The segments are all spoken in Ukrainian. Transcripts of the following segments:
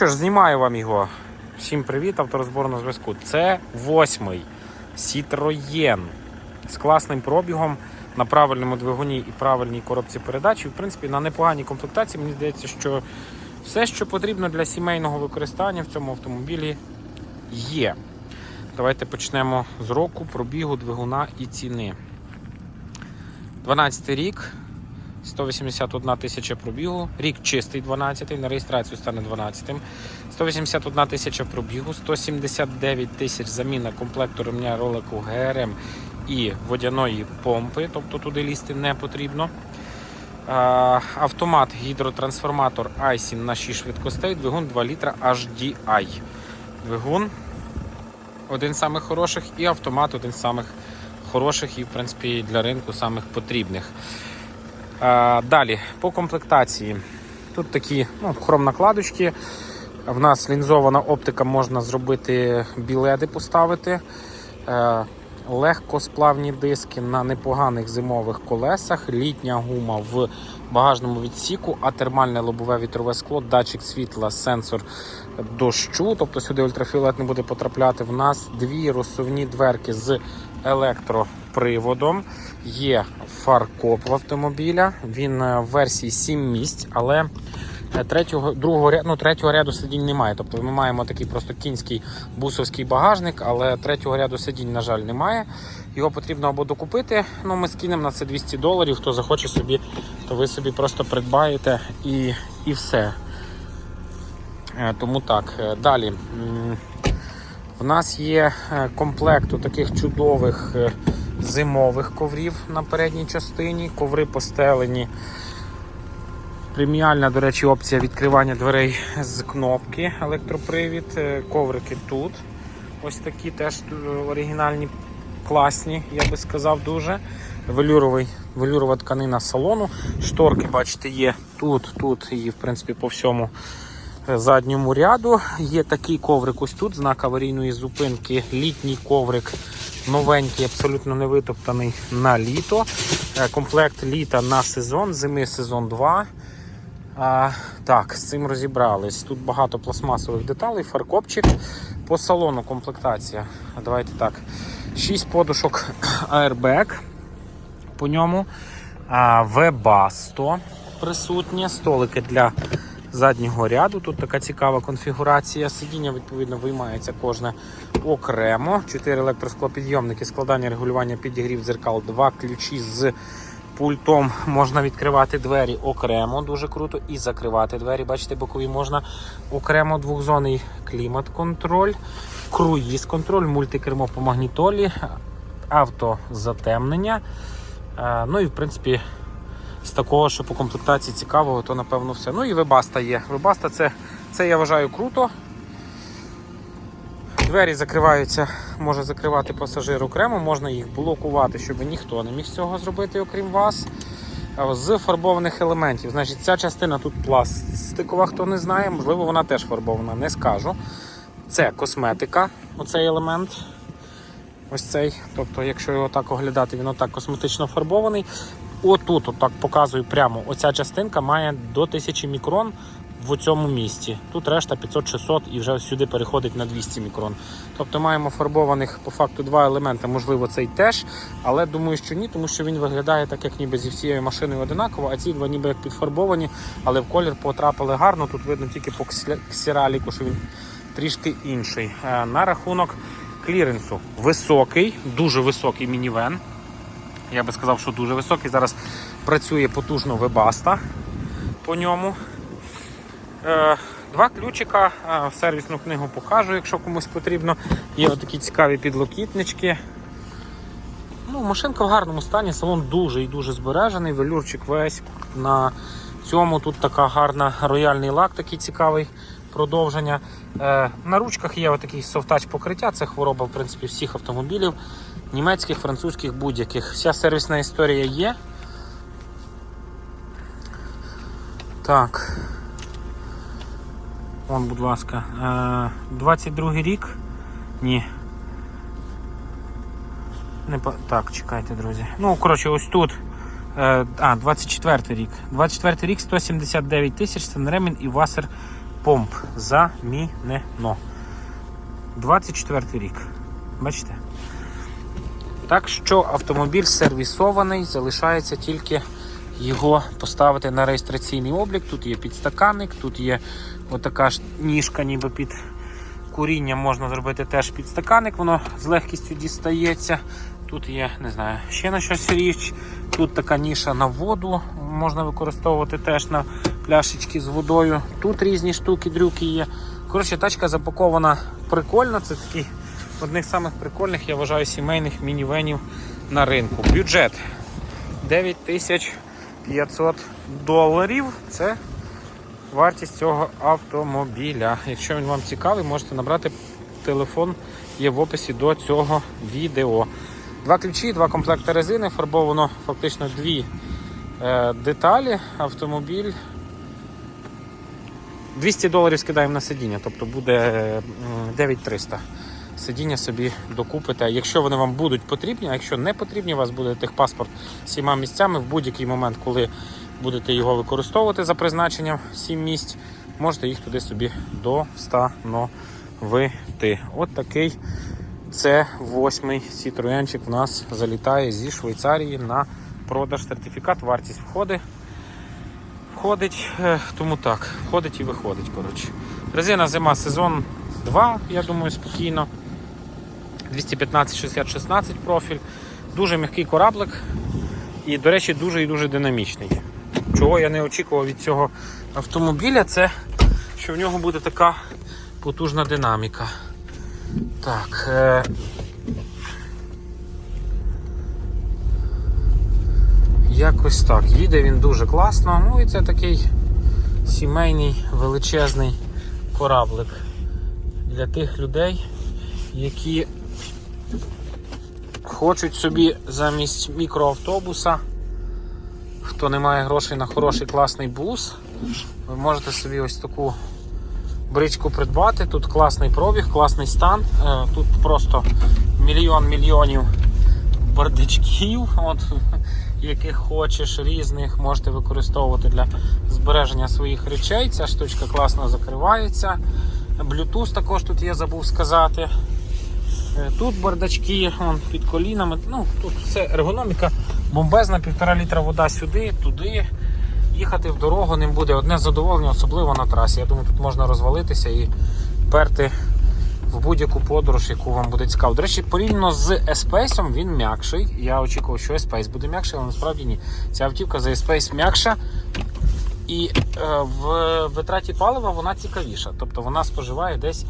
Що ж, знімаю вам його. Всім привіт, авторозбор на зв'язку. Це восьмий Citroën з класним пробігом на правильному двигуні і правильній коробці передач. І, в принципі, на непоганій комплектації. Мені здається, що все, що потрібно для сімейного використання в цьому автомобілі, є. Давайте почнемо з року, пробігу, двигуна і ціни. 12 рік. 181 тисяча пробігу, рік чистий 12, на реєстрацію стане 12. 181 тисяча пробігу, 179 тисяч заміна комплекту ремня ролику ГРМ і водяної помпи, тобто туди лізти не потрібно. Автомат гідротрансформатор iSIN на 6 швидкостей, двигун 2 літра HDI. Двигун один з самих хороших і автомат один з самих хороших і, в принципі, для ринку самих потрібних. Далі, по комплектації. Тут такі ну, хром-накладочки. В нас лінзована оптика, можна зробити біледи поставити. Е, Легкосплавні диски на непоганих зимових колесах, літня гума в багажному відсіку, а термальне лобове вітрове скло, датчик світла, сенсор дощу, тобто сюди ультрафіолет не буде потрапляти. В нас дві розсувні дверки з електроприводом. Є фаркоп в автомобіля. Він е, в версії 7 місць, але е, третього, другого, ну, третього ряду сидінь немає. Тобто ми маємо такий просто кінський бусовський багажник, але третього ряду сидінь, на жаль, немає. Його потрібно або докупити. Ну, ми скинемо на це 200 доларів. Хто захоче собі, то ви собі просто придбаєте і, і все. Е, Тому так. Далі. В нас є комплект таких чудових зимових коврів на передній частині. Коври постелені. Преміальна, до речі, опція відкривання дверей з кнопки, електропривід. Е, Коврики тут. Ось такі теж е, оригінальні, класні, я би сказав, дуже. Велюровий, велюрова тканина салону. Шторки, бачите, є тут, тут і, в принципі, по всьому е, задньому ряду. Є такий коврик ось тут, знак аварійної зупинки, літній коврик. Новенький, абсолютно не витоптаний на літо. Е, Комплект літа на сезон, зими сезон 2. А, так, з цим розібрались. Тут багато пластмасових деталей, фаркопчик. По салону комплектація. Давайте так. 6 подушок Airbag по ньому. А, Webasto присутнє. Столики для заднього ряду. Тут така цікава конфігурація. Сидіння, відповідно, виймається кожне окремо. 4 електросклопідйомники, складання регулювання підігрів дзеркал, 2 ключі з пультом можна відкривати двері окремо, дуже круто, і закривати двері. Бачите, бокові можна окремо двохзонний клімат-контроль, круїз-контроль, мультикермо по магнітолі, автозатемнення. Е, Ну і в принципі, з такого, що по комплектації цікавого, то напевно все. Ну і вебаста є. Вебаста це, це я вважаю круто. Двері закриваються, може закривати пасажир окремо, можна їх блокувати, щоб ніхто не міг цього зробити, окрім вас. З фарбованих елементів. Значить, ця частина тут пластикова, хто не знає, можливо, вона теж фарбована, не скажу. Це косметика, оцей елемент. Ось цей. Тобто, якщо його так оглядати, він отак косметично фарбований. Отут, отак показую прямо, оця частинка має до 1000 мікрон в цьому місці. Тут решта 500-600 і вже сюди переходить на 200 мікрон. Тобто маємо фарбованих по факту два елементи, можливо, цей теж, але думаю, що ні, тому що він виглядає так, як ніби зі всією машиною одинаково, а ці два ніби як підфарбовані, але в колір потрапили гарно. Тут видно тільки по ксі- ксераліку, що він трішки інший. Е, На рахунок кліренсу високий, дуже високий мінівен. Я би сказав, що дуже високий. Зараз працює потужно вебаста по ньому. Е, Два ключика, е, сервісну книгу покажу, якщо комусь потрібно. Є отакі цікаві підлокітнички. Ну, Машинка в гарному стані, салон дуже і дуже збережений, велюрчик весь на цьому. Тут така гарна рояльний лак, такий цікавий продовження. Е, на ручках є отакий софтач покриття, це хвороба в принципі, всіх автомобілів, німецьких, французьких, будь-яких. Вся сервісна історія є. Так. Вон, будь ласка, е, 22 рік. Ні. Не по... Так, чекайте, друзі. Ну, коротше, ось тут. Е, а, 24 рік. 24 рік, 179 тисяч, це ремінь і васер помп замінено. 24 рік. Бачите? Так що автомобіль сервісований, залишається тільки його поставити на реєстраційний облік. Тут є підстаканник, тут є отака ж ніжка, ніби під куріння можна зробити теж підстаканник, воно з легкістю дістається. Тут є, не знаю, ще на щось річ. Тут така ніша на воду можна використовувати теж на пляшечки з водою. Тут різні штуки, дрюки є. Коротше, тачка запакована прикольно. Це такий одних самих прикольних, я вважаю, сімейних мінівенів на ринку. Бюджет 9500 доларів. Це вартість цього автомобіля. Якщо він вам цікавий, можете набрати телефон, є в описі до цього відео. Два ключі, два комплекти резини, фарбовано фактично дві е, деталі. Автомобіль 200 доларів скидаємо на сидіння, тобто буде е, 9300. Сидіння собі докупите. Якщо вони вам будуть потрібні, а якщо не потрібні, у вас буде техпаспорт сіма місцями в будь-який момент, коли будете його використовувати за призначенням 7 місць, можете їх туди собі достановити. От такий це восьмий Citroenчик в нас залітає зі Швейцарії на продаж сертифікат. Вартість входить. Входить, е, тому так, входить і виходить. коротше. Резина зима сезон 2, я думаю, спокійно. 215 60 16 профіль. Дуже м'який кораблик. І, до речі, дуже і дуже динамічний. Чого я не очікував від цього автомобіля, це що в нього буде така потужна динаміка. Так. Якось так. Їде він дуже класно. Ну і це такий сімейний величезний кораблик для тих людей, які хочуть собі замість мікроавтобуса, хто не має грошей на хороший класний бус, ви можете собі ось таку бричку придбати. Тут класний пробіг, класний стан. Е, Тут просто мільйон мільйонів бардачків, от, яких хочеш, різних, можете використовувати для збереження своїх речей. Ця штучка класно закривається. Bluetooth також тут є, забув сказати. Е, Тут бардачки вон, під колінами. Ну, Тут все ергономіка бомбезна, півтора літра вода сюди, туди. Їхати в дорогу ним буде одне задоволення, особливо на трасі. Я думаю, тут можна розвалитися і перти в будь-яку подорож, яку вам буде цікаво. До речі, порівняно з S-Pace він м'якший. Я очікував, що S-Pace буде м'якший, але насправді ні. Ця автівка за S-Pace м'якша. І е, в витраті палива вона цікавіша. Тобто вона споживає десь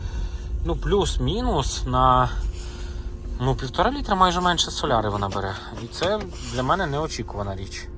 ну, плюс-мінус на ну, півтора літра майже менше соляри вона бере. І це для мене неочікувана річ.